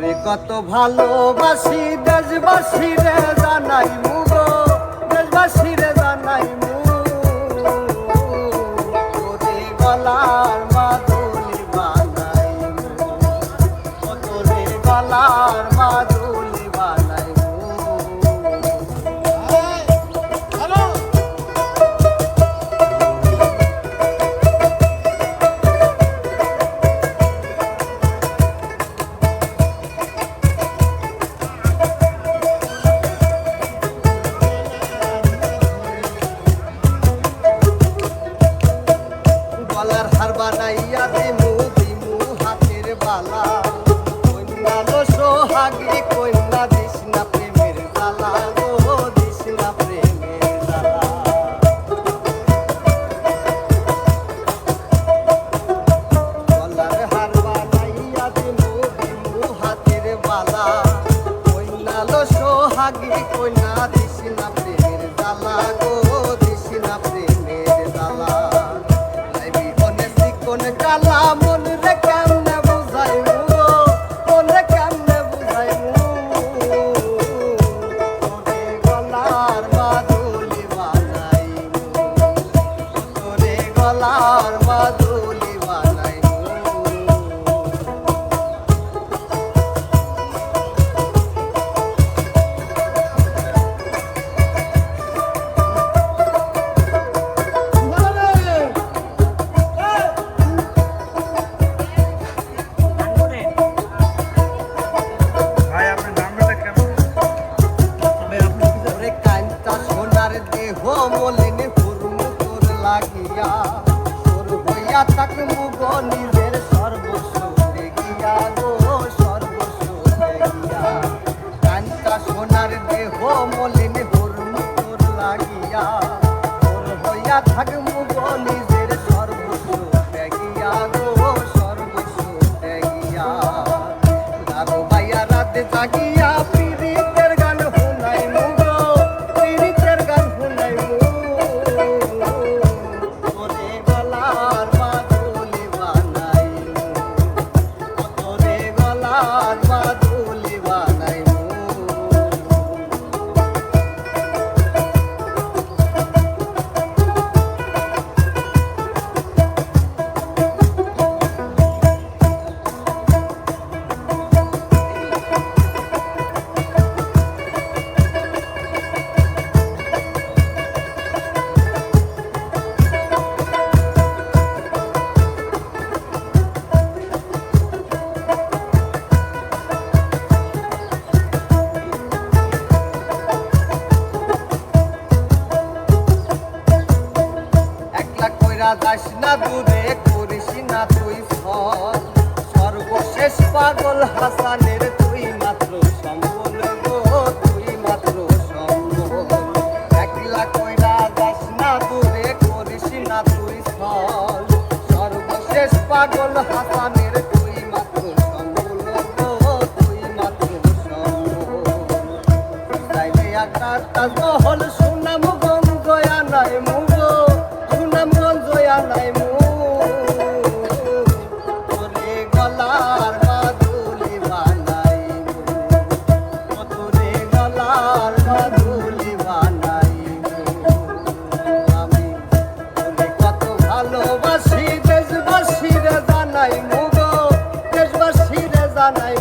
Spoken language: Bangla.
রে কত ভালোবাসি দেশবাসী রে জানাই মুগো দেশবাসী রে বানাইয়া দিমু দিমু হাতের বালা। কন্যা লো সোহাগী কন্যা দিস না প্রেমের জ্বালা গো দিস না প্রেমের জ্বালা গলার হার বানাইয়া দিমু দিমু হাতের বালা। কন্যা লো সোহাগী কন্যা দিস না গলার মাদুলি হইয়া থাক মুগ নিজের সর্বস্ব দেখিয়া গো সর্বস্ব দেখিয়া কান্তা সোনার দেহ মলিন কইরা যাস না দূরে, করিস না তুই ফল। সর্বশেষ পাগল হাসানের তুই মাত্র সম্বল গো, তুই মাত্র সম্বল। একলা কইরা যাস না দূরে, করিস না তুই ফল। সর্বশেষ পাগল হাসানের তুই মাত্র সম্বল গো, তুই মাত্র সম্বল। তাইলে একটা ভালোবাসি দেশবাসীরে জানাই মুগো দেশবাসীরে জানাই